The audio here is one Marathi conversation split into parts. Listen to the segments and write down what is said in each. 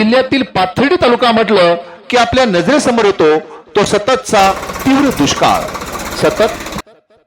जिल्ह्यातील पाथर्डी तालुका म्हटलं की आपल्या नजरेसमोर येतो तो सततचा तीव्र दुष्काळ. सतत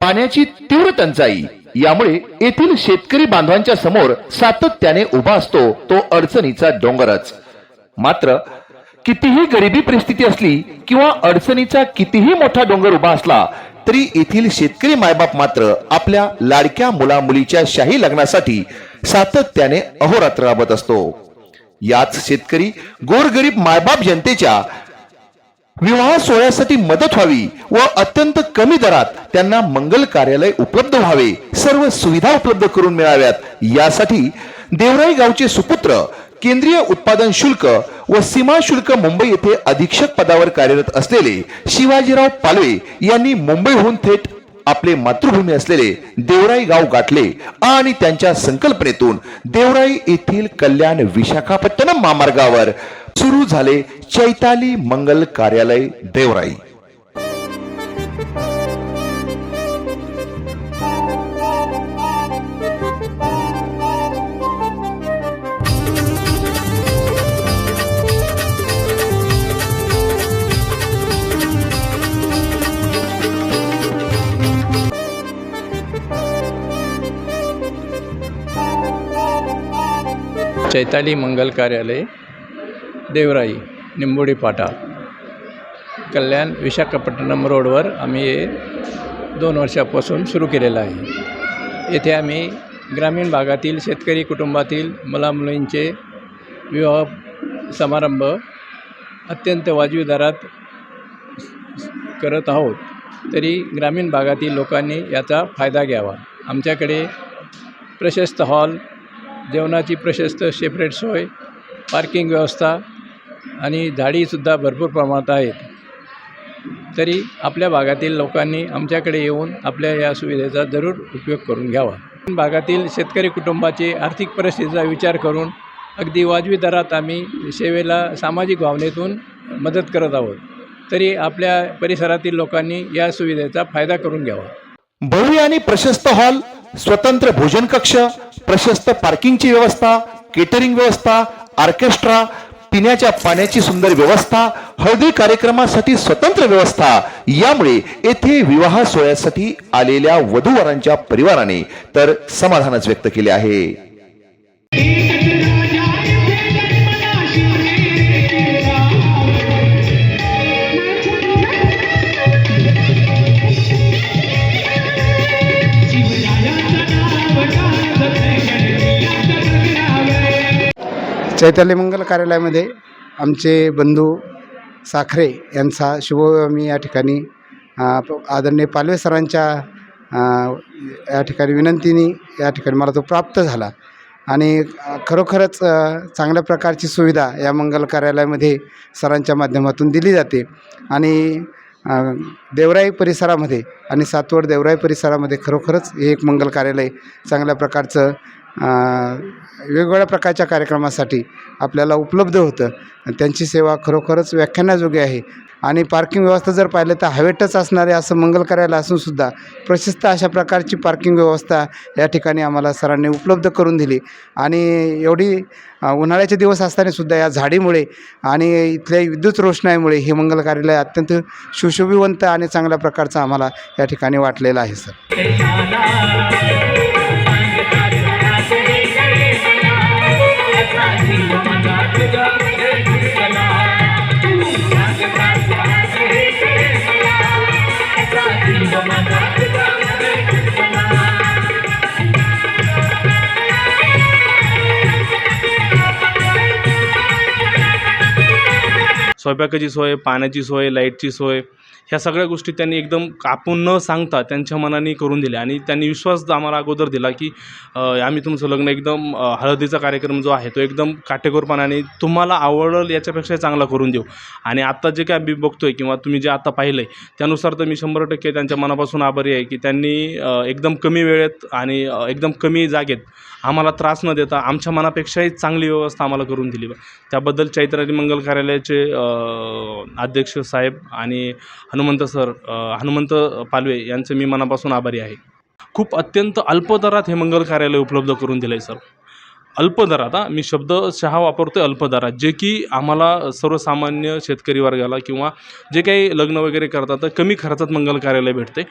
पाण्याची तीव्र टंचाई. यामुळे येथील शेतकरी बांधवांच्या समोर सातत्याने उभा असतो तो अडचणीचा डोंगरच. मात्र कितीही गरिबी परिस्थिती असली किंवा अडचणीचा कितीही मोठा डोंगर उभा असला तरी येथील शेतकरी मायबाप मात्र आपल्या लाडक्या मुला मुलीच्या शाही लग्नासाठी सातत्याने अहोरात्र राबत असतो. याच शेतकरी गोरगरीब मायबाप जनतेच्या विवाह सोहळ्यासाठी मदत व्हावी व अत्यंत कमी दरात त्यांना मंगल कार्यालय उपलब्ध व्हावे सर्व सुविधा उपलब्ध करून मिळाव्यात. यासाठी देवराई गावचे सुपुत्र केंद्रीय उत्पादन शुल्क व सीमा शुल्क मुंबई येथे अधीक्षक पदावर कार्यरत असलेले शिवाजीराव पालवे यांनी मुंबईहून थेट आपले मातृभूमी असलेले देवराई गाव गाठले आणि त्यांच्या संकल्पनेतून देवराई येथील कल्याण विशाखापट्टणम महामार्गावर सुरू झाले चैताली मंगल कार्यालय देवराई. चैताली मंगल कार्यालय देवराई निंबोडी पाटा. कल्याण विशाखापट्टणम रोडवर आम्ही हे दोन वर्षापासून सुरू केलेलं आहे. येथे आम्ही ग्रामीण भागातील शेतकरी कुटुंबातील मुलामुलींचे विवाह समारंभ अत्यंत वाजवी दरात करत आहोत. तरी ग्रामीण भागातील लोकांनी याचा फायदा घ्यावा. आमच्याकडे प्रशस्त हॉल जेवणाची प्रशस्त सेपरेट सोय पार्किंग व्यवस्था आणि झाडीसुद्धा भरपूर प्रमाणात आहेत. तरी आपल्या भागातील लोकांनी आमच्याकडे येऊन आपल्या या सुविधेचा जरूर उपयोग करून घ्यावा. भागातील शेतकरी कुटुंबाची आर्थिक परिस्थितीचा विचार करून अगदी वाजवी दरात आम्ही सेवेला सामाजिक भावनेतून मदत करत आहोत. तरी आपल्या परिसरातील लोकांनी या सुविधेचा फायदा करून घ्यावा. भव्य आणि प्रशस्त हॉल स्वतंत्र भोजन कक्ष प्रशस्त पार्किंगची व्यवस्था केटरिंग व्यवस्था ऑर्केस्ट्रा पिण्याच्या पाण्याची सुंदर व्यवस्था हळदी कार्यक्रमासाठी स्वतंत्र व्यवस्था. यामुळे येथे विवाह सोहळ्यासाठी आलेल्या वधूवरांच्या परिवाराने तर समाधानच व्यक्त केले आहे. चैताली मंगल कार्यालयामध्ये आमचे बंधू साखरे यांचा शुभमी या ठिकाणी आदरणीय पालवे सरांच्या या ठिकाणी विनंतीने या ठिकाणी मला तो प्राप्त झाला. आणि खरोखरच चांगल्या प्रकारची सुविधा या मंगल कार्यालयामध्ये सरांच्या माध्यमातून दिली जाते. आणि देवराई परिसरामध्ये आणि सातवड देवराई परिसरामध्ये खरोखरच हे एक मंगल कार्यालय चांगल्या प्रकारचं वेगवेगळ्या प्रकारच्या कार्यक्रमासाठी आपल्याला उपलब्ध होतं. आणि त्यांची सेवा खरोखरच व्याख्यानाजोगी आहे. आणि पार्किंग व्यवस्था जर पाहिलं तर हवेटच असणारे असं मंगल कार्यालय असूनसुद्धा प्रशस्त अशा प्रकारची पार्किंग व्यवस्था या ठिकाणी आम्हाला सरांनी उपलब्ध करून दिली. आणि एवढी उन्हाळ्याचे दिवस असतानासुद्धा या झाडीमुळे आणि इथल्या विद्युत रोषणाईमुळे हे मंगल कार्यालय अत्यंत सुशोभिवंत आणि चांगल्या प्रकारचं आम्हाला या ठिकाणी वाटलेलं आहे सर. स्वयंपाकाची सोय पाण्याची सोय लाईटची सोय ह्या सगळ्या गोष्टी त्यांनी एकदम कापून न सांगता त्यांच्या मनाने करून दिल्या. आणि त्यांनी विश्वास आम्हाला अगोदर दिला की आम्ही तुमचं लग्न एकदम हळदीचा कार्यक्रम जो आहे तो एकदम काटेकोरपणाने तुम्हाला आवडेल याच्यापेक्षा चांगला करून देऊ. आणि आत्ता जे काय मी आहे किंवा तुम्ही जे आता पाहिलं आहे त्यानुसार तर मी शंभर टक्के त्यांच्या मनापासून आभारी आहे की त्यांनी एकदम कमी वेळेत आणि एकदम कमी जागेत आम्हाला त्रास न देता आमच्या मनापेक्षाही चांगली व्यवस्था आम्हाला करून दिली. त्याबद्दल चैत्राली मंगल कार्यालयाचे अध्यक्ष साहेब आणि हनुमंत सर हनुमंत पालवे यांचे मी मनापासून आभारी आहे. खूप अत्यंत अल्प दरात हे मंगल कार्यालय उपलब्ध करून दिलं आहे सर अल्पदरात हा. मी शब्दशः वापरतो आहे अल्पदरात जे की आम्हाला सर्वसामान्य शेतकरी वर्गाला किंवा जे काही लग्न वगैरे करतात तर कमी खर्चात मंगल कार्यालय भेटते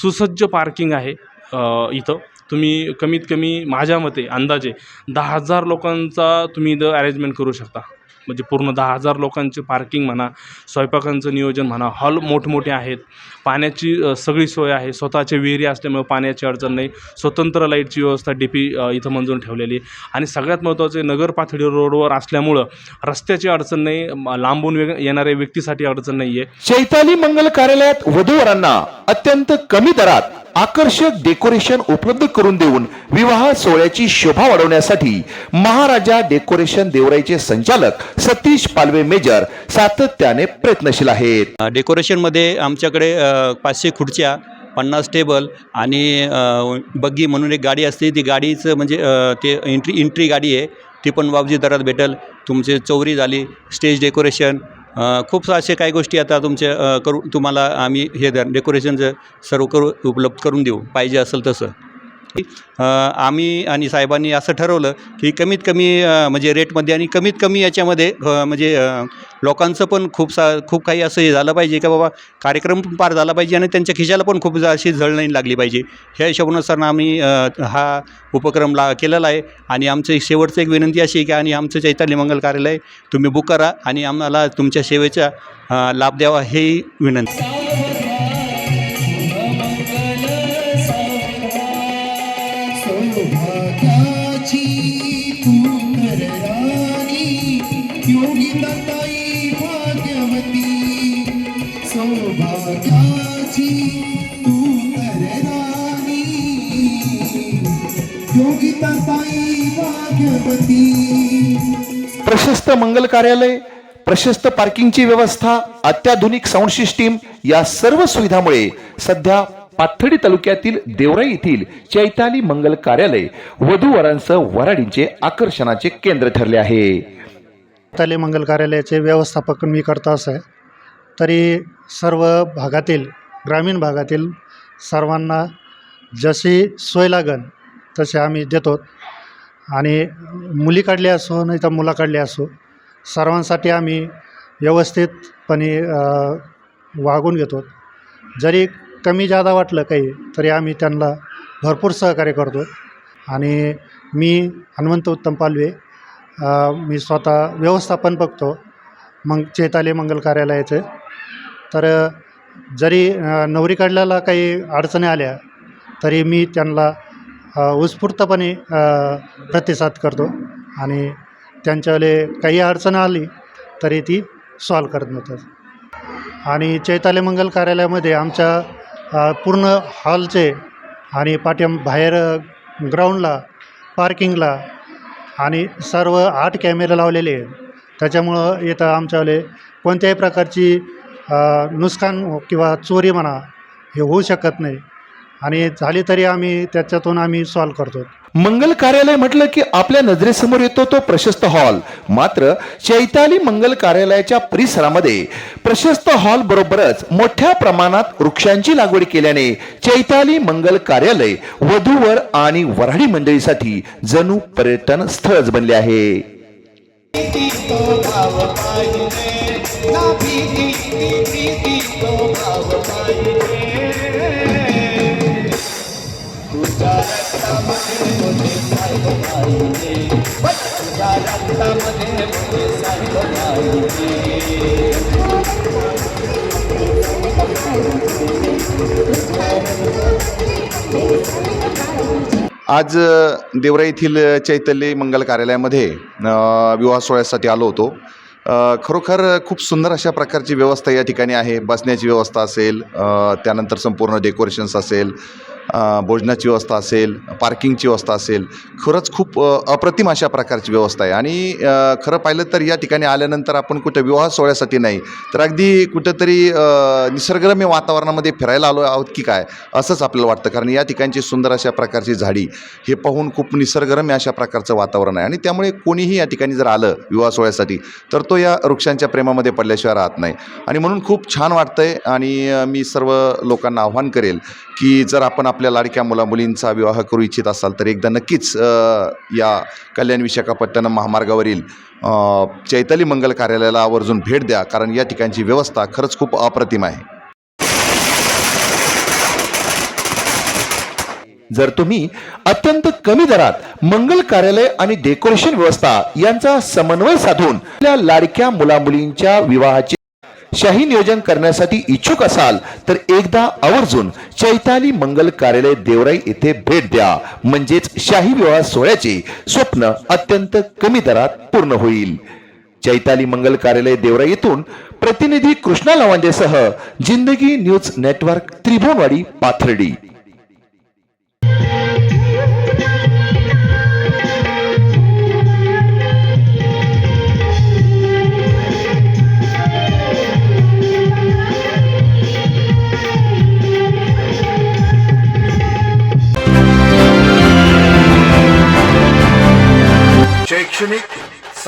सुसज्ज पार्किंग आहे. इथं. तुम्ही कमीत कमी माझ्या मते अंदाजे दहा हजार लोकांचा तुम्ही इथं अरेंजमेंट करू शकता. म्हणजे पूर्ण दहा हजार लोकांचे पार्किंग म्हणा स्वयंपाकांचं नियोजन म्हणा हॉल मोठमोठे आहेत. पाण्याची सगळी सोय आहे. स्वतःचे विहिरी असल्यामुळे पाण्याची अडचण नाही. स्वतंत्र लाईटची व्यवस्था डी पी इथं मंजूर ठेवलेली आहे. आणि सगळ्यात महत्त्वाचे नगर पाथडी रोडवर असल्यामुळं रस्त्याची अडचण नाही लांबून वेग येणाऱ्या व्यक्तीसाठी अडचण नाही आहे चैताली मंगल कार्यालयात वधूवरांना अत्यंत कमी दरात आकर्षक डेकोरेशन उपलब्ध करून देऊन विवाह सोहळ्याची शोभा वाढवण्यासाठी महाराजा डेकोरेशन देवराईचे संचालक सतीश पालवे मेजर सातत्याने प्रयत्नशील आहेत. डेकोरेशनमध्ये आमच्याकडे पाचशे खुर्च्या पन्नास टेबल आणि बग्गी म्हणून एक गाडी असते. ती गाडीचं म्हणजे ते एंट्री एंट्री गाडी आहे. ती पण वावजी दरात भेटेल. तुमचे चौरी झाली स्टेज डेकोरेशन खूप असे काही गोष्टी आता तुमच्या करू तुम्हाला आम्ही हे द- डेकोरेशनचं सर्व करू उपलब्ध करून देऊ. पाहिजे असेल तसं. आम्ही आणि साहेबांनी असं ठरवलं की कमीत कमी म्हणजे रेटमध्ये आणि कमीत कमी याच्यामध्ये म्हणजे लोकांचं पण खूप सा खूप काही असं हे झालं पाहिजे का बाबा कार्यक्रम पण पार झाला पाहिजे आणि त्यांच्या खिशाला पण खूप जा- अशी झळ नाही लागली पाहिजे. ह्या हिशोबानुसार आम्ही हा उपक्रम ला केलेला आहे. आणि आमचं एक शेवटचं एक विनंती अशी आहे की आणि आमचं चैतन्य मंगल कार्यालय तुम्ही बुक करा आणि आम्हाला तुमच्या सेवेचा लाभ द्यावा हे विनंती. प्रशस्त मंगल कार्यालय प्रशस्त पार्किंगची व्यवस्था अत्याधुनिक साऊंड सिस्टीम या सर्व सुविधामुळे सध्या पाथर्डी तालुक्यातील देवराई येथील चैताली मंगल कार्यालय वधूवरांसह वराडींचे आकर्षणाचे केंद्र ठरले आहे. ताले मंगल कार्यालयाचे व्यवस्थापक मी करतो असं. आहे तरी सर्व भागातील ग्रामीण भागातील सर्वांना जशी सोय लागन तसे आम्ही देतो. आणि मुलीकडली असो नाही तर मुलाकडली असो सर्वांसाठी आम्ही व्यवस्थितपणे वागून घेतो. जरी कमी जादा वाटलं काही तरी आम्ही त्यांना भरपूर सहकार्य करतो. आणि मी हनुमंत उत्तम पालवे मी स्वतः व्यवस्थापन बघतो मग चेताले मंगल कार्यालयाचं. तर जरी नवरी नवरीकडल्याला काही अडचणी आल्या तरी मी त्यांना उत्स्फूर्तपणे प्रतिसाद करतो आणि त्यांच्यावाले काही अडचण आली तरी ती सॉल्व करत होतात आणि चैताली मंगल कार्यालयामध्ये आमच्या पूर्ण हॉलचे आणि पाठ्या बाहेर ग्राउंडला पार्किंगला आणि सर्व आठ कॅमेरे लावलेले आहेत. त्याच्यामुळं इथं आमच्यावाले कोणत्याही प्रकारची नुकसान किंवा चोरी म्हणा हे होऊ शकत नाही. आणि झाली तरी आम्ही त्याच्यातून आम्ही सॉल्व करतो मंगल कार्यालय म्हटलं की आपल्या नजरेसमोर येतो तो प्रशस्त हॉल मात्र चैताली मंगल कार्यालयाच्या परिसरामध्ये प्रशस्त हॉल बरोबरच मोठ्या प्रमाणात वृक्षांची लागवड केल्याने चैताली मंगल कार्यालय वधूवर आणि वऱ्हाडी मंडळीसाठी जणू पर्यटन स्थळच बनले आहे आज देवरा येथील चैतल्य मंगल कार्यालयामध्ये विवाह सोहळ्यासाठी आलो होतो. खरोखर खूप सुंदर अशा प्रकारची व्यवस्था या ठिकाणी आहे. बसण्याची व्यवस्था असेल त्यानंतर संपूर्ण डेकोरेशन्स असेल भोजनाची व्यवस्था असेल पार्किंगची व्यवस्था असेल खरंच खूप अप्रतिम अशा प्रकारची व्यवस्था आहे. आणि खरं पाहिलं तर या ठिकाणी आल्यानंतर आपण कुठं विवाह सोहळ्यासाठी नाही तर अगदी कुठंतरी निसर्गरम्य वातावरणामध्ये फिरायला आलो आहोत की काय असंच आपल्याला वाटतं. कारण या ठिकाणची सुंदर अशा प्रकारची झाडी हे पाहून खूप निसर्गरम्य अशा प्रकारचं वातावरण आहे. आणि त्यामुळे कोणीही या ठिकाणी जर आलं विवाह सोहळ्यासाठी तर तो या वृक्षांच्या प्रेमामध्ये पडल्याशिवाय राहत नाही. आणि म्हणून खूप छान वाटतं आहे आणि मी सर्व लोकांना आव्हान करेल की जर आपण आपल्या लाडक्या लाडक्या मुलामुलींचा विवाह करू इच्छित असाल तर एकदा नक्कीच या कल्याण विशाखापट्टणम महामार्गावरील चैताली मंगल कार्यालयाला आवर्जून भेट द्या कारण या ठिकाणची व्यवस्था खरंच खूप अप्रतिम आहे. जर तुम्ही अत्यंत कमी दरात मंगल कार्यालय आणि डेकोरेशन व्यवस्था यांचा समन्वय साधून आपल्या लाडक्या मुलामुलींच्या विवाहाची शाही नियोजन करण्यासाठी इच्छुक असाल तर एकदा आवर्जून चैताली मंगल कार्यालय देवराई येथे भेट द्या. म्हणजेच शाही विवाह सोहळ्याचे स्वप्न अत्यंत कमी दरात पूर्ण होईल. चैताली मंगल कार्यालय देवराई येथून प्रतिनिधी कृष्णा लवांजेसह जिंदगी न्यूज नेटवर्क त्रिभुवनवाडी पाथर्डी.